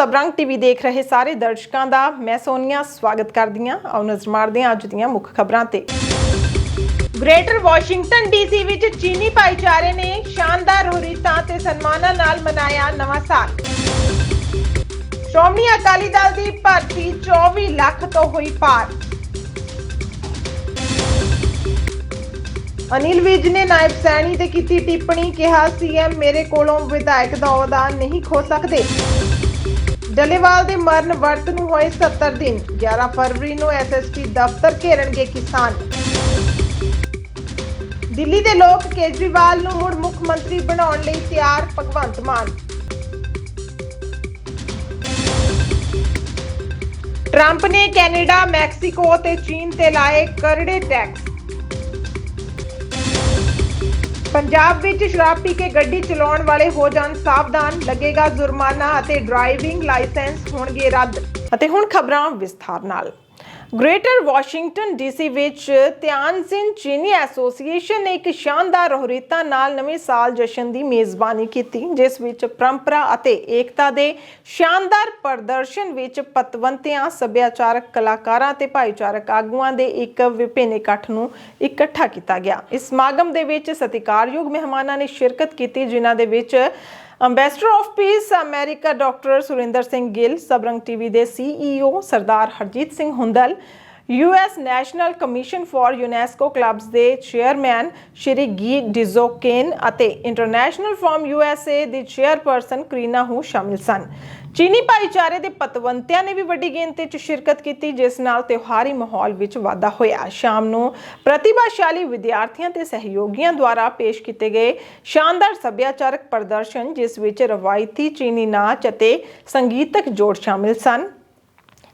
ਸਬਰੰਗ TV ਦੇਖ ਰਹੇ ਸਾਰੇ ਦਰਸ਼ਕਾਂ ਦਾ ਮੈਂ ਸੋਨੀਆ, ਸਵਾਗਤ ਕਰਦੀ ਹਾਂ। ਆਓ ਨਜ਼ਰ ਮਾਰਦੇ ਹਾਂ ਅੱਜ ਦੀਆਂ ਮੁੱਖ ਖਬਰਾਂ ਤੇ। ਗ੍ਰੇਟਰ ਵਾਸ਼ਿੰਗਟਨ ਡੀਸੀ ਵਿੱਚ ਚੀਨੀ ਭਾਈਚਾਰੇ ਨੇ ਸ਼ਾਨਦਾਰ ਹੁਰੀਤਾਂ ਤੇ ਸਨਮਾਨਾਂ ਨਾਲ ਮਨਾਇਆ ਨਵਾਂ ਸਾਲ। ਸ਼੍ਰੋਮਣੀ ਅਕਾਲੀ ਦਲ ਦੀ ਭਰਤੀ 24 ਲੱਖ ਤੋਂ ਹੋਈ ਪਾਰ। ਅਨਿਲ ਵਿਜ ਨੇ ਨਾਇਬ ਸੈਣੀ ਤੇ ਕੀਤੀ ਟਿੱਪਣੀ, ਕਿਹਾ ਸੀਐਮ ਮੇਰੇ ਕੋਲੋਂ ਵਿਧਾਇਕ ਦਾ ਅਹੁਦਾ ਨਹੀਂ ਖੋ ਸਕਦੇ। ਡੱਲੇਵਾਲ ਦੇ ਮਰਨ ਵਰਤ ਨੂੰ ਹੋਏ 70 ਦਿਨ। 11 ਫਰਵਰੀ ਨੂੰ ਐਸਐਸਪੀ ਦਫ਼ਤਰ ਘੇਰਨਗੇ ਕਿਸਾਨ। ਦਿੱਲੀ ਦੇ ਲੋਕ ਕੇਜਰੀਵਾਲ ਨੂੰ ਮੁੜ ਮੁੱਖ ਮੰਤਰੀ ਬਣਾਉਣ ਲਈ ਤਿਆਰ ਭਗਵੰਤ ਮਾਨ। ਟਰੰਪ ਨੇ ਕੈਨੇਡਾ, ਮੈਕਸੀਕੋ ਤੇ ਚੀਨ ਤੇ ਲਾਏ ਕਰੜੇ ਟੈਕਸ। ਪੰਜਾਬ ਵਿੱਚ ਸ਼ਰਾਬ ਪੀ ਕੇ ਗੱਡੀ ਚਲਾਉਣ ਵਾਲੇ ਹੋ ਜਾਣ ਸਾਵਧਾਨ, ਲੱਗੇਗਾ ਜੁਰਮਾਨਾ ਅਤੇ ਡਰਾਈਵਿੰਗ ਲਾਇਸੈਂਸ ਹੋਣਗੇ ਰੱਦ। ਅਤੇ ਹੁਣ ਖਬਰਾਂ ਵਿਸਥਾਰ ਨਾਲ। ਗ੍ਰੇਟਰ ਵਾਸ਼ਿੰਗਟਨ ਡੀਸੀ ਵਿੱਚ ਧਿਆਨਸਿੰਨ ਚੀਨੀ ਐਸੋਸੀਏਸ਼ਨ ਨੇ ਇੱਕ ਸ਼ਾਨਦਾਰ ਰਹੁਰੀਤਾ ਨਾਲ ਨਵੇਂ ਸਾਲ ਜਸ਼ਨ ਦੀ ਮੇਜ਼ਬਾਨੀ ਕੀਤੀ, ਜਿਸ ਵਿੱਚ ਪਰੰਪਰਾ ਅਤੇ ਏਕਤਾ ਦੇ ਸ਼ਾਨਦਾਰ ਪ੍ਰਦਰਸ਼ਨ ਵਿੱਚ ਪਤਵੰਤਿਆਂ, ਸੱਭਿਆਚਾਰਕ ਕਲਾਕਾਰਾਂ ਤੇ ਭਾਈਚਾਰਕ ਆਗੂਆਂ ਦੇ ਇੱਕ ਵਿਭਿੰਨ ਇਕੱਠ ਨੂੰ ਇਕੱਠਾ ਕੀਤਾ ਗਿਆ। ਇਸ ਸਮਾਗਮ ਦੇ ਵਿੱਚ ਸਤਿਕਾਰਯੋਗ ਮਹਿਮਾਨਾਂ ਨੇ ਸ਼ਿਰਕਤ ਕੀਤੀ, ਜਿਨ੍ਹਾਂ ਦੇ ਵਿੱਚ ambassador of peace America doctor Surinder Singh Gill Sabrang TV ਦੇ CEO Sardar Harjeet Singh Hundal US National Commission for UNESCO Clubs ਦੇ ਚੇਅਰਮੈਨ ਸ਼੍ਰੀ ਗੀ ਡਿਜ਼ੋਕੇਨ ਅਤੇ ਇੰਟਰਨੈਸ਼ਨਲ ਫਾਰਮ ਯੂਐਸਏ ਦੀ ਚੇਅਰਪਰਸਨ ਕਰੀਨਾ ਹੂ ਸ਼ਾਮਿਲ ਸਨ। ਚੀਨੀ ਭਾਈਚਾਰੇ ਦੇ ਪਤਵੰਤਿਆਂ ਨੇ ਵੀ ਵੱਡੀ ਗਿਣਤੀ 'ਚ ਸ਼ਿਰਕਤ ਕੀਤੀ, ਜਿਸ ਨਾਲ ਤਿਉਹਾਰੀ ਮਾਹੌਲ ਵਿੱਚ ਵਾਧਾ ਹੋਇਆ। ਸ਼ਾਮ ਨੂੰ ਪ੍ਰਤਿਭਾਸ਼ਾਲੀ ਵਿਦਿਆਰਥੀਆਂ ਤੇ ਸਹਿਯੋਗੀਆਂ ਦੁਆਰਾ ਪੇਸ਼ ਕੀਤੇ ਗਏ ਸ਼ਾਨਦਾਰ ਸੱਭਿਆਚਾਰਕ ਪ੍ਰਦਰਸ਼ਨ, ਜਿਸ ਵਿੱਚ ਰਵਾਇਤੀ ਚੀਨੀ ਨਾਚ ਅਤੇ ਸੰਗੀਤਕ ਜੋੜ ਸ਼ਾਮਿਲ ਸਨ।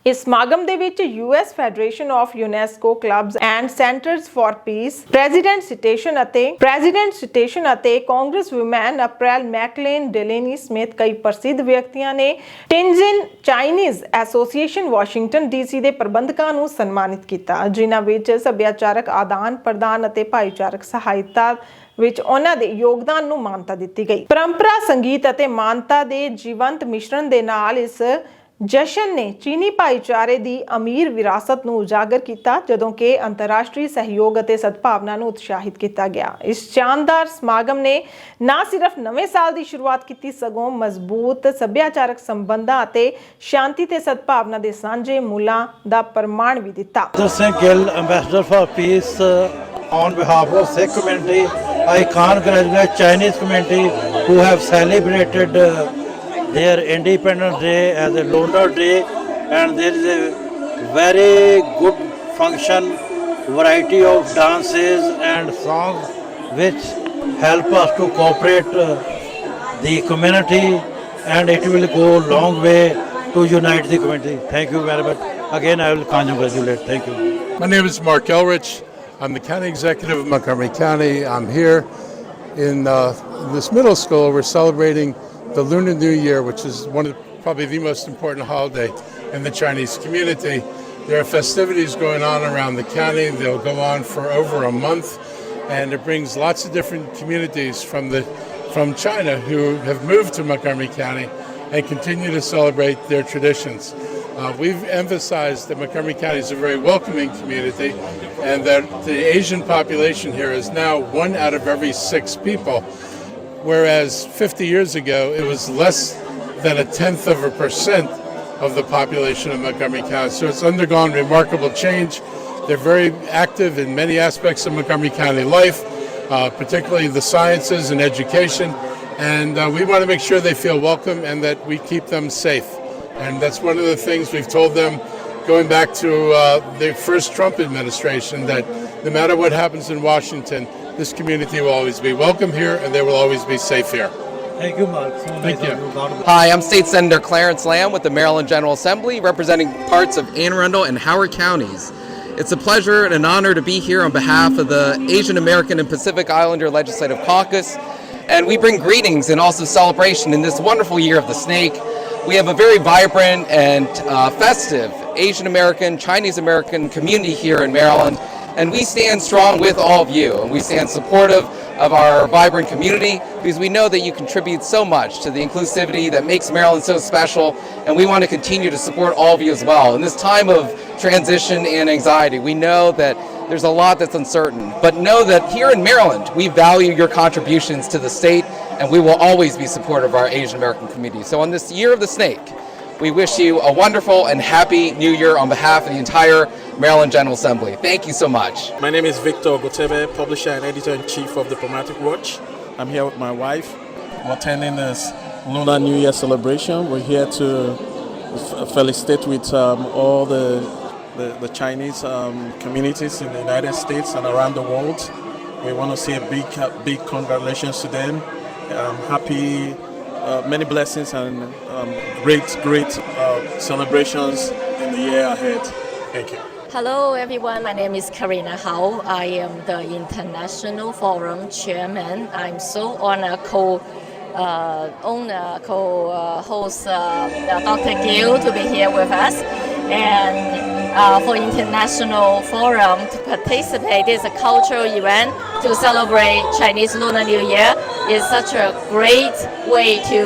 ਇਸ ਸਮਾਗਮ ਦੇ ਵਿੱਚ US federation of UNESCO clubs and centres for peace president citation ਅਤੇ ਪ੍ਰੈਜ਼ੀਡੈਂਟ ਸਿਟੇਸ਼ਨ ਅਤੇ congresswoman April McClain Delaney ਸਮੇਤ ਕਈ ਪ੍ਰਸਿੱਧ ਵਿਅਕਤੀਆਂ ਨੇ Tianjin Chinese association Washington DC ਦੇ ਪ੍ਰਬੰਧਕਾਂ ਨੂੰ ਸਨਮਾਨਿਤ ਕੀਤਾ, ਜਿਨ੍ਹਾਂ ਵਿੱਚ ਸੱਭਿਆਚਾਰਕ ਆਦਾਨ ਪ੍ਰਦਾਨ ਅਤੇ ਭਾਈਚਾਰਕ ਸਹਾਇਤਾ ਵਿੱਚ ਉਹਨਾਂ ਦੇ ਯੋਗਦਾਨ ਨੂੰ ਮਾਨਤਾ ਦਿੱਤੀ ਗਈ। ਪਰੰਪਰਾ, ਸੰਗੀਤ ਅਤੇ ਮਾਨਤਾ ਦੇ ਜੀਵੰਤ ਮਿਸ਼ਰਣ ਦੇ ਨਾਲ ਇਸ ਜਸ਼ਨ ਨੇ ਚੀਨੀ ਭਾਈਚਾਰੇ ਦੀ ਅਮੀਰ ਵਿਰਾਸਤ ਨੂੰ ਉਜਾਗਰ ਕੀਤਾ ਜਦੋਂ ਕਿ ਅੰਤਰਰਾਸ਼ਟਰੀ ਸਹਿਯੋਗ ਅਤੇ ਸਦਭਾਵਨਾ ਨੂੰ ਉਤਸ਼ਾਹਿਤ ਕੀਤਾ ਗਿਆ ਇਸ ਸ਼ਾਨਦਾਰ ਸਮਾਗਮ ਨੇ ਨਾ ਸਿਰਫ ਨਵੇਂ ਸਾਲ ਦੀ ਸ਼ੁਰੂਆਤ ਕੀਤੀ ਸਗੋਂ ਮਜ਼ਬੂਤ ਸੱਭਿਆਚਾਰਕ ਸੰਬੰਧਾਂ ਅਤੇ ਸ਼ਾਂਤੀ ਤੇ ਸਦਭਾਵਨਾ ਦੇ ਸਾਂਝੇ ਮੁੱਲਾਂ ਦਾ ਪ੍ਰਮਾਣ ਵੀ ਦਿੱਤਾ Mr. Singh Gill, Ambassador for Peace, uh, on behalf of Sikh community, I congratulate Chinese community who have celebrated uh, their Independence Day as a lunar day, and there is a very good function, variety of dances and songs, which help us to cooperate uh, the community, and it will go long way to unite the community. Thank you very much. Again, I will congratulate. Thank you. My name is Mark Elrich. I'm the county executive of Montgomery County. I'm here in uh, this middle school. We're celebrating the Lunar New Year, which is one of probably the most important holiday in the Chinese community. There are festivities going on around the county. They'll go on for over a month, and it brings lots of different communities from the from China who have moved to Montgomery County and continue to celebrate their traditions. Uh, we've emphasized that Montgomery County is a very welcoming community and that the Asian population here is now one out of every six people, whereas 50 years ago it was less than a tenth of a percent of the population of Montgomery County. So it's undergone remarkable change. They're very active in many aspects of Montgomery County life, uh, particularly the sciences and education. And uh, we want to make sure they feel welcome and that we keep them safe. And that's one of the things we've told them going back to uh, the first Trump administration that no matter what happens in Washington, this community will always be welcome here and they will always be safe here. Thank you, Mark. So Thank nice you. of God bless. Hi, I'm State Senator Clarence Lamb with the Maryland General Assembly, representing parts of Anne Arundel and Howard counties. It's a pleasure and an honor to be here on behalf of the Asian American and Pacific Islander Legislative Caucus, and we bring greetings and also celebration in this wonderful year of the snake. We have a very vibrant and uh, festive Asian American, Chinese American community here in Maryland, and we stand strong with all of you, and we stand supportive of our vibrant community because we know that you contribute so much to the inclusivity that makes Maryland so special, and we want to continue to support all of you as well. In this time of transition and anxiety, we know that there's a lot that's uncertain, but know that here in Maryland, we value your contributions to the state, and we will always be supportive of our Asian American community. So, on this Year of the Snake, we wish you a wonderful and happy new year on behalf of the entire Maryland General Assembly. Thank you so much. My name is Victor Gotebe, publisher and editor in chief of Diplomatic Watch. I'm here with my wife. We're attending this Lunar New Year celebration. We're here to f- felicitate with um, all the, the, the Chinese um, communities in the United States and around the world. We want to say a big, uh, big congratulations to them. Um, happy, uh, many blessings and um, great, great uh, celebrations in the year ahead. Thank you. Hello everyone, my name is Karina Hao. I am the International Forum Chairman. I'm so honored co uh, owner, co uh, host uh, Dr. Gill to be here with us. And uh, for International Forum to participate is a cultural event to celebrate Chinese Lunar New Year is such a great way to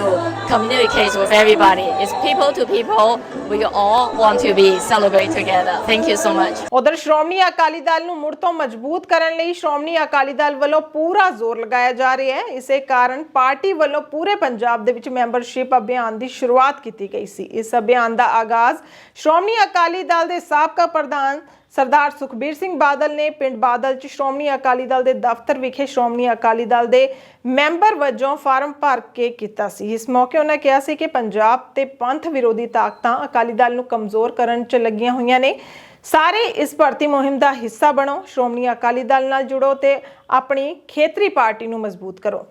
communicate with everybody. It's people to people. We all want to be celebrate together. Thank you so much. ਉਧਰ ਸ਼੍ਰੋਮਣੀ ਅਕਾਲੀ ਦਲ ਨੂੰ ਮੁੜ ਤੋਂ ਮਜ਼ਬੂਤ ਕਰਨ ਲਈ ਸ਼੍ਰੋਮਣੀ ਅਕਾਲੀ ਦਲ ਵੱਲੋਂ ਪੂਰਾ ਜ਼ੋਰ ਲਗਾਇਆ ਜਾ ਰਿਹਾ ਹੈ ਇਸੇ ਕਾਰਨ ਪਾਰਟੀ ਵੱਲੋਂ ਪੂਰੇ ਪੰਜਾਬ ਦੇ ਵਿੱਚ ਮੈਂਬਰਸ਼ਿਪ ਅਭਿਆਨ ਦੀ ਸ਼ੁਰੂਆਤ ਕੀਤੀ ਗਈ ਸੀ ਇਸ ਅਭਿਆਨ ਦਾ ਆਗਾਜ਼ ਸ਼੍ਰੋਮਣੀ ਅਕਾਲੀ ਦਲ ਦੇ ਸਾਬਕਾ ਪ੍ਰਧਾਨ ਸਰਦਾਰ ਸੁਖਬੀਰ ਸਿੰਘ ਬਾਦਲ ਨੇ ਪਿੰਡ ਬਾਦਲ ਚ ਸ਼੍ਰੋਮਣੀ ਅਕਾਲੀ ਦਲ ਦੇ ਦਫ਼ਤਰ ਵਿਖੇ ਸ਼੍ਰੋਮਣੀ ਅਕਾਲੀ ਦਲ ਦੇ ਮੈਂਬਰ ਵਜੋਂ ਫਾਰਮ ਭਰ ਕੇ ਕੀਤਾ ਸੀ। ਇਸ ਮੌਕੇ ਉਹਨਾਂ ਕਿਹਾ ਸੀ ਕਿ ਪੰਜਾਬ ਤੇ ਪੰਥ ਵਿਰੋਧੀ ਤਾਕਤਾਂ ਅਕਾਲੀ ਦਲ ਨੂੰ ਕਮਜ਼ੋਰ ਕਰਨ ਚ ਲੱਗੀਆਂ ਹੋਈਆਂ ਨੇ। ਸਾਰੇ ਇਸ ਭਰਤੀ ਮੁਹਿੰਮ ਦਾ ਹਿੱਸਾ ਬਣੋ, ਸ਼੍ਰੋਮਣੀ ਅਕਾਲੀ ਦਲ ਨਾਲ ਜੁੜੋ ਤੇ ਆਪਣੀ ਖੇਤਰੀ ਪਾਰਟੀ ਨੂੰ ਮਜ਼ਬੂਤ ਕਰੋ।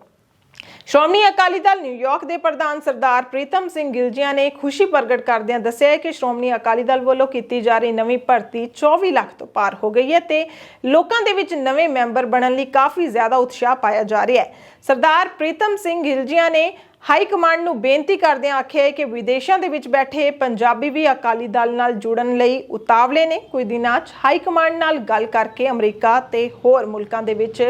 ਸ਼੍ਰੋਮਣੀ ਅਕਾਲੀ ਦਲ ਨਿਊਯਾਰਕ ਦੇ ਪ੍ਰਧਾਨ ਸਰਦਾਰ ਪ੍ਰੀਤਮ ਸਿੰਘ ਗਿਲਜੀਆਂ ਨੇ ਖੁਸ਼ੀ ਪ੍ਰਗਟ ਕਰਦਿਆਂ ਦੱਸਿਆ ਕਿ ਸ਼੍ਰੋਮਣੀ ਅਕਾਲੀ ਦਲ ਵੱਲੋਂ ਕੀਤੀ ਜਾ ਰਹੀ ਨਵੀਂ ਭਰਤੀ 24 ਲੱਖ ਤੋਂ ਪਾਰ ਹੋ ਗਈ ਹੈ ਤੇ ਲੋਕਾਂ ਦੇ ਵਿੱਚ ਨਵੇਂ ਮੈਂਬਰ ਬਣਨ ਲਈ ਕਾਫੀ ਜ਼ਿਆਦਾ ਉਤਸ਼ਾਹ ਪਾਇਆ ਜਾ ਰਿਹਾ ਹੈ। ਸਰਦਾਰ ਪ੍ਰੀਤਮ ਸਿੰਘ ਗਿਲਜੀਆਂ ਨੇ ਹਾਈ ਕਮਾਂਡ ਨੂੰ ਬੇਨਤੀ ਕਰਦਿਆਂ ਆਖਿਆ ਹੈ ਕਿ ਵਿਦੇਸ਼ਾਂ ਦੇ ਵਿੱਚ ਬੈਠੇ ਪੰਜਾਬੀ ਵੀ ਅਕਾਲੀ ਦਲ ਨਾਲ ਜੁੜਨ ਲਈ ਉਤਾਵਲੇ ਨੇ। ਕੁਝ ਦਿਨਾਂ 'ਚ ਹਾਈ ਕਮਾਂਡ ਨਾਲ ਗੱਲ ਕਰਕੇ ਅਮਰੀਕਾ ਤੇ ਹੋਰ ਮੁਲਕਾਂ ਦੇ ਵਿੱਚ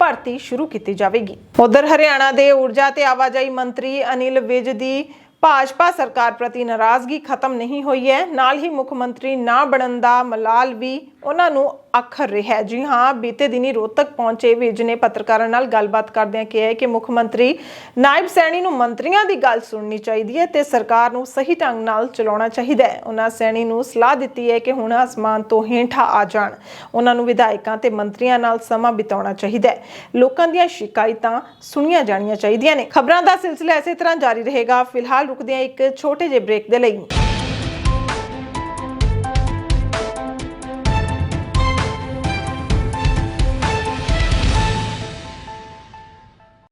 ਭਰਤੀ ਸ਼ੁਰੂ ਕੀਤੀ ਜਾਵੇਗੀ। ਉਧਰ ਹਰਿਆਣਾ ਦੇ ਊਰਜਾ ਤੇ ਆਵਾਜਾਈ ਮੰਤਰੀ ਅਨਿਲ ਵਿਜ ਦੀ ਭਾਜਪਾ ਸਰਕਾਰ ਪ੍ਰਤੀ ਨਾਰਾਜ਼ਗੀ ਖਤਮ ਨਹੀਂ ਹੋਈ ਹੈ। ਨਾਲ ਹੀ ਮੁੱਖ ਮੰਤਰੀ ਨਾ ਬਣਨ ਦਾ ਮਲਾਲ ਵੀ ਉਹਨਾਂ ਨੂੰ ਅੱਖਰ ਰਿਹਾ ਜੀ ਹਾਂ, ਬੀਤੇ ਦਿਨੀ ਰੋਹਤਕ ਪਹੁੰਚੇ ਵਿਜ ਨੇ ਪੱਤਰਕਾਰਾਂ ਨਾਲ ਗੱਲਬਾਤ ਕਰਦਿਆਂ ਕਿਹਾ ਕਿ ਮੁੱਖ ਮੰਤਰੀ ਨਾਇਬ ਸੈਣੀ ਨੂੰ ਮੰਤਰੀਆਂ ਦੀ ਗੱਲ ਸੁਣਨੀ ਚਾਹੀਦੀ ਹੈ ਤੇ ਸਰਕਾਰ ਨੂੰ ਸਹੀ ਢੰਗ ਨਾਲ ਚਲਾਉਣਾ ਚਾਹੀਦਾ ਹੈ। ਉਹਨਾਂ ਸੈਣੀ ਨੂੰ ਸਲਾਹ ਦਿੱਤੀ ਹੈ ਕਿ ਹੁਣ ਅਸਮਾਨ ਤੋਂ ਹੇਠਾਂ ਆ ਜਾਣ। ਉਹਨਾਂ ਨੂੰ ਵਿਧਾਇਕਾਂ ਤੇ ਮੰਤਰੀਆਂ ਨਾਲ ਸਮਾਂ ਬਿਤਾਉਣਾ ਚਾਹੀਦਾ ਹੈ। ਲੋਕਾਂ ਦੀਆਂ ਸ਼ਿਕਾਇਤਾਂ ਸੁਣੀਆਂ ਜਾਣੀਆਂ ਚਾਹੀਦੀਆਂ ਨੇ। ਖਬਰਾਂ ਦਾ ਸਿਲਸਿਲਾ ਇਸੇ ਤਰ੍ਹਾਂ ਜਾਰੀ ਰਹੇਗਾ। ਫਿਲਹਾਲ ਰੁਕਦੇ ਹਾਂ ਇੱਕ ਛੋਟੇ ਜਿਹੇ ਬ੍ਰੇਕ ਦੇ ਲਈ।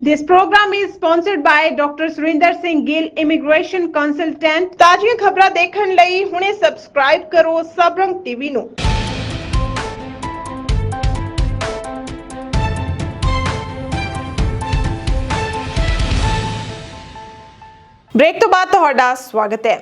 This program is sponsored by Dr. Surinder Singh Gill Immigration Consultant. ਤਾਜ਼ੀਆਂ ਖਬਰਾਂ ਦੇਖਣ ਲਈ ਹੁਣੇ ਸਬਸਕ੍ਰਾਈਬ ਕਰੋ ਸਬਰੰਗ ਟੀਵੀ ਨੂੰ। ਬ੍ਰੇਕ ਤੋਂ ਬਾਅਦ ਤੁਹਾਡਾ ਸਵਾਗਤ ਹੈ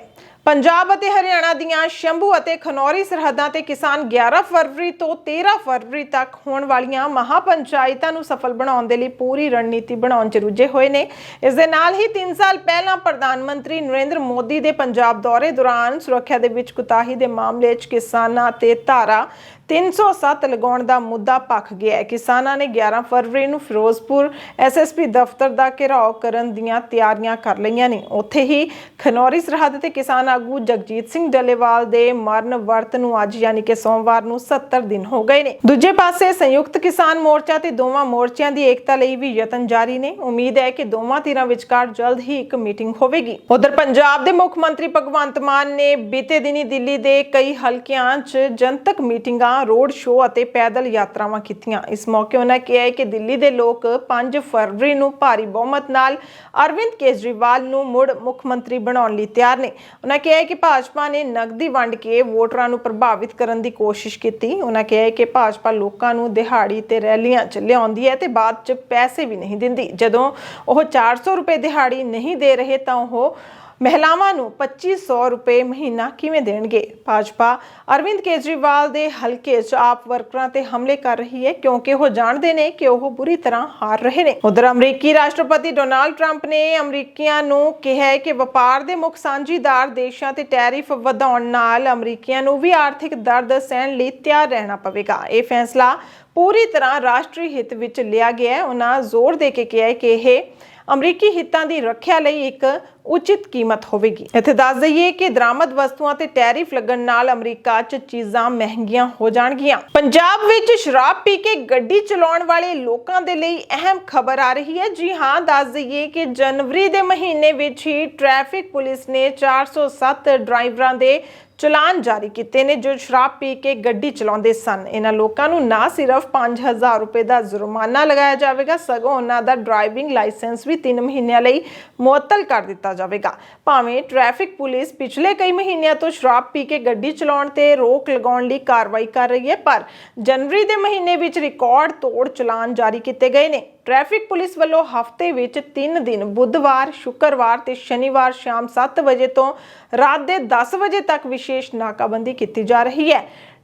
ਪੰਜਾਬ ਅਤੇ ਹਰਿਆਣਾ ਦੀਆਂ ਸ਼ੰਭੂ ਅਤੇ ਖਨੌਰੀ ਸਰਹੱਦਾਂ ਤੇ ਕਿਸਾਨ 11 ਫਰਵਰੀ ਤੋਂ 13 ਫਰਵਰੀ ਤੱਕ ਹੋਣ ਵਾਲੀਆਂ ਮਹਾਪੰਚਾਇਤਾਂ ਨੂੰ ਸਫਲ ਬਣਾਉਣ ਦੇ ਲਈ ਪੂਰੀ ਰਣਨੀਤੀ ਬਣਾਉਣ 'ਚ ਰੁੱਝੇ ਹੋਏ ਨੇ। ਇਸ ਦੇ ਨਾਲ ਹੀ 3 ਸਾਲ ਪਹਿਲਾਂ ਪ੍ਰਧਾਨ ਮੰਤਰੀ ਨਰਿੰਦਰ ਮੋਦੀ ਦੇ ਪੰਜਾਬ ਦੌਰੇ ਦੌਰਾਨ ਸੁਰੱਖਿਆ ਦੇ ਵਿੱਚ ਕੁਤਾਹੀ ਦੇ ਮਾਮਲੇ 'ਚ ਕਿਸਾਨਾਂ ਤੇ ਧਾਰਾ 307 ਲਗਾਉਣ ਦਾ ਮੁੱਦਾ ਪੱਕ ਗਿਆ ਹੈ। ਕਿਸਾਨਾਂ ਨੇ 11 ਫਰਵਰੀ ਨੂੰ ਫਿਰੋਜ਼ਪੁਰ ਐਸਐਸਪੀ ਦਫ਼ਤਰ ਦਾ ਘਿਰਾਓ ਕਰਨ ਦੀਆਂ ਤਿਆਰੀਆਂ ਕਰ ਲਈਆਂ ਨੇ। ਉੱਥੇ ਹੀ ਖਨੌਰੀ ਸਰਹੱਦ ਤੇ ਕਿਸਾਨ ਆਗੂ ਜਗਜੀਤ ਸਿੰਘ ਡੱਲੇਵਾਲ ਦੇ ਮਰਨ ਵਰਤ ਨੂੰ ਅੱਜ ਯਾਨੀ ਕਿ ਸੋਮਵਾਰ ਨੂੰ 70 ਦਿਨ ਹੋ ਗਏ ਨੇ। ਦੂਜੇ ਪਾਸੇ ਸੰਯੁਕਤ ਕਿਸਾਨ ਮੋਰਚਾ ਤੇ ਦੋਵਾਂ ਮੋਰਚਿਆਂ ਦੀ ਏਕਤਾ ਲਈ ਵੀ ਯਤਨ ਜਾਰੀ ਨੇ। ਉਮੀਦ ਹੈ ਕਿ ਦੋਵਾਂ ਧਿਰਾਂ ਵਿਚਕਾਰ ਜਲਦ ਹੀ ਇੱਕ ਮੀਟਿੰਗ ਹੋਵੇਗੀ। ਉਧਰ ਪੰਜਾਬ ਦੇ ਮੁੱਖ ਮੰਤਰੀ ਭਗਵੰਤ ਮਾਨ ਨੇ ਬੀਤੇ ਦਿਨੀ ਦਿੱਲੀ ਦੇ ਕਈ ਹਲਕਿਆਂ 'ਚ ਜਨਤਕ ਮੀਟਿੰਗਾਂ ਰੋਡ ਸ਼ੋਅ ਅਤੇ ਪੈਦਲ ਯਾਤਰਾਵਾਂ ਕੀਤੀਆਂ। ਇਸ ਮੌਕੇ ਉਹਨਾਂ ਕਿਹਾ ਹੈ ਕਿ ਦਿੱਲੀ ਦੇ ਲੋਕ 5 ਫਰਵਰੀ ਨੂੰ ਭਾਰੀ ਬਹੁਮਤ ਨਾਲ ਅਰਵਿੰਦ ਕੇਜਰੀਵਾਲ ਨੂੰ ਮੁੜ ਮੁੱਖ ਮੰਤਰੀ ਬਣਾਉਣ ਲਈ ਤਿਆਰ ਨੇ। ਉਹਨਾਂ ਕਿਹਾ ਹੈ ਕਿ ਭਾਜਪਾ ਨੇ ਨਗਦੀ ਵੰਡ ਕੇ ਵੋਟਰਾਂ ਨੂੰ ਪ੍ਰਭਾਵਿਤ ਕਰਨ ਦੀ ਕੋਸ਼ਿਸ਼ ਕੀਤੀ। ਉਹਨਾਂ ਕਿਹਾ ਹੈ ਕਿ ਭਾਜਪਾ ਲੋਕਾਂ ਨੂੰ ਦਿਹਾੜੀ ਤੇ ਰੈਲੀਆਂ 'ਚ ਲਿਆਉਂਦੀ ਹੈ ਤੇ ਬਾਅਦ 'ਚ ਪੈਸੇ ਵੀ ਨਹੀਂ ਦਿੰਦੀ। ਜਦੋਂ ਉਹ 400 ਰੁਪਏ ਦਿਹਾੜੀ ਨਹੀਂ ਦੇ ਰਹੇ ਤਾਂ ਉਹ ਮਹਿਲਾਵਾਂ ਨੂੰ 2500 ਰੁਪਏ ਮਹੀਨਾ ਕਿਵੇਂ ਦੇਣਗੇ? ਭਾਜਪਾ ਅਰਵਿੰਦ ਕੇਜਰੀਵਾਲ ਦੇ ਹਲਕੇ 'ਚ ਆਪ ਵਰਕਰਾਂ ਤੇ ਹਮਲੇ ਕਰ ਰਹੀ ਹੈ ਕਿਉਂਕਿ ਉਹ ਜਾਣਦੇ ਨੇ ਕਿ ਉਹ ਬੁਰੀ ਤਰ੍ਹਾਂ ਹਾਰ ਰਹੇ ਨੇ। ਉਧਰ ਅਮਰੀਕੀ ਰਾਸ਼ਟਰਪਤੀ ਡੋਨਾਲਡ ਟਰੰਪ ਨੇ ਅਮਰੀਕੀਆਂ ਨੂੰ ਕਿਹਾ ਹੈ ਕਿ ਵਪਾਰ ਦੇ ਮੁੱਖ ਸਾਂਝੀਦਾਰ ਦੇਸ਼ਾਂ ਤੇ ਟੈਰਿਫ ਵਧਾਉਣ ਨਾਲ ਅਮਰੀਕੀਆਂ ਨੂੰ ਵੀ ਆਰਥਿਕ ਦਰਦ ਸਹਿਣ ਲਈ ਤਿਆਰ ਰਹਿਣਾ ਪਵੇਗਾ। ਇਹ ਫੈਸਲਾ ਪੂਰੀ ਤਰ੍ਹਾਂ ਰਾਸ਼ਟਰੀ ਹਿੱਤ ਵਿੱਚ ਲਿਆ ਗਿਆ ਹੈ। ਉਹਨਾਂ ਜ਼ੋਰ ਦੇ ਕੇ ਕਿਹਾ ਹੈ ਕਿ ਇਹ ਅਮਰੀਕੀ ਹਿੱਤਾਂ ਦੀ ਰੱਖਿਆ ਲਈ ਇੱਕ ਉਚਿਤ ਕੀਮਤ ਹੋਵੇਗੀ। ਇੱਥੇ ਦੱਸ ਦਈਏ ਕਿ ਦਰਾਮਦ ਵਸਤੂਆਂ ਤੇ ਟੈਰਿਫ ਲੱਗਣ ਨਾਲ ਅਮਰੀਕਾ 'ਚ ਚੀਜ਼ਾਂ ਮਹਿੰਗੀਆਂ ਹੋ ਜਾਣਗੀਆਂ। ਪੰਜਾਬ ਵਿੱਚ ਸ਼ਰਾਬ ਪੀ ਕੇ ਗੱਡੀ ਚਲਾਉਣ ਵਾਲੇ ਲੋਕਾਂ ਦੇ ਲਈ ਅਹਿਮ ਖਬਰ ਆ ਰਹੀ ਹੈ। ਜੀ ਹਾਂ, ਦੱਸ ਦਈਏ ਕਿ ਜਨਵਰੀ ਦੇ ਮਹੀਨੇ ਵਿੱਚ ਹੀ ਟ੍ਰੈਫਿਕ ਪੁਲਿਸ ਨੇ 407 ਡਰਾਈਵਰਾਂ ਦੇ ਚਲਾਨ ਜਾਰੀ ਕੀਤੇ ਨੇ ਜੋ ਸ਼ਰਾਬ ਪੀ ਕੇ ਗੱਡੀ ਚਲਾਉਂਦੇ ਸਨ। ਇਹਨਾਂ ਲੋਕਾਂ ਨੂੰ ਨਾ ਸਿਰਫ 5000 ਰੁਪਏ ਦਾ ਜੁਰਮਾਨਾ ਲਗਾਇਆ ਜਾਵੇਗਾ, ਸਗੋਂ ਉਹਨਾਂ ਦਾ ਡਰਾਈਵਿੰਗ ਲਾਇਸੈਂਸ ਵੀ 3 ਮਹੀਨਿਆਂ ਲਈ ਮੁਅੱਤਲ ਕਰ ਦਿੱਤਾ ਜਾਵੇਗਾ। ਭਾਵੇਂ ਟ੍ਰੈਫਿਕ ਪੁਲਿਸ ਪਿਛਲੇ ਕਈ ਮਹੀਨਿਆਂ ਤੋਂ ਸ਼ਰਾਬ ਪੀ ਕੇ ਗੱਡੀ ਚਲਾਉਣ ਤੇ ਰੋਕ ਲਗਾਉਣ ਲਈ ਕਾਰਵਾਈ ਕਰ ਰਹੀ ਹੈ, ਪਰ ਜਨਵਰੀ ਦੇ ਮਹੀਨੇ ਵਿੱਚ ਰਿਕਾਰਡ ਤੋੜ ਚਲਾਨ ਜਾਰੀ ਕੀਤੇ ਗਏ ਨੇ। ਟ੍ਰੈਫਿਕ ਪੁਲਿਸ ਵੱਲੋਂ ਹਫ਼ਤੇ ਵਿੱਚ 3 ਦਿਨ ਬੁੱਧਵਾਰ, ਸ਼ੁੱਕਰਵਾਰ ਤੇ ਸ਼ਨੀਵਾਰ ਸ਼ਾਮ 7 ਵਜੇ ਤੋਂ ਰਾਤ ਦੇ 10 ਵਜੇ ਤੱਕ ਵਿਸ਼ੇਸ਼ ਨਾਕਾਬੰਦੀ ਕੀਤੀ ਜਾ ਰਹੀ ਹੈ।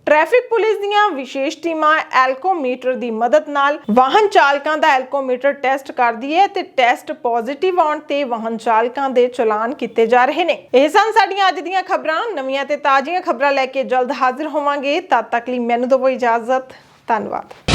ਟ੍ਰੈਫਿਕ ਪੁਲਿਸ ਦੀਆਂ ਵਿਸ਼ੇਸ਼ ਟੀਮਾਂ ਐਲਕੋਮੀਟਰ ਦੀ ਮਦਦ ਨਾਲ ਵਾਹਨ ਚਾਲਕਾਂ ਦਾ ਐਲਕੋਮੀਟਰ ਟੈਸਟ ਕਰਦੀ ਹੈ ਤੇ ਟੈਸਟ ਪੋਜ਼ਿਟਿਵ ਆਉਣ ਤੇ ਵਾਹਨ ਚਾਲਕਾਂ ਦੇ ਚਲਾਨ ਕੀਤੇ ਜਾ ਰਹੇ ਨੇ। ਇਹ ਸਨ ਸਾਡੀਆਂ ਅੱਜ ਦੀਆਂ ਖਬਰਾਂ। ਨਵੀਆਂ ਤੇ ਤਾਜ਼ੀਆਂ ਖਬਰਾਂ ਲੈ ਕੇ ਜਲਦ ਹਾਜ਼ਰ ਹੋਵਾਂਗੇ। ਤਦ ਤੱਕ ਲਈ ਮੈਨੂੰ ਦਿਓ ਇਜਾਜ਼ਤ। ਧੰਨਵਾਦ।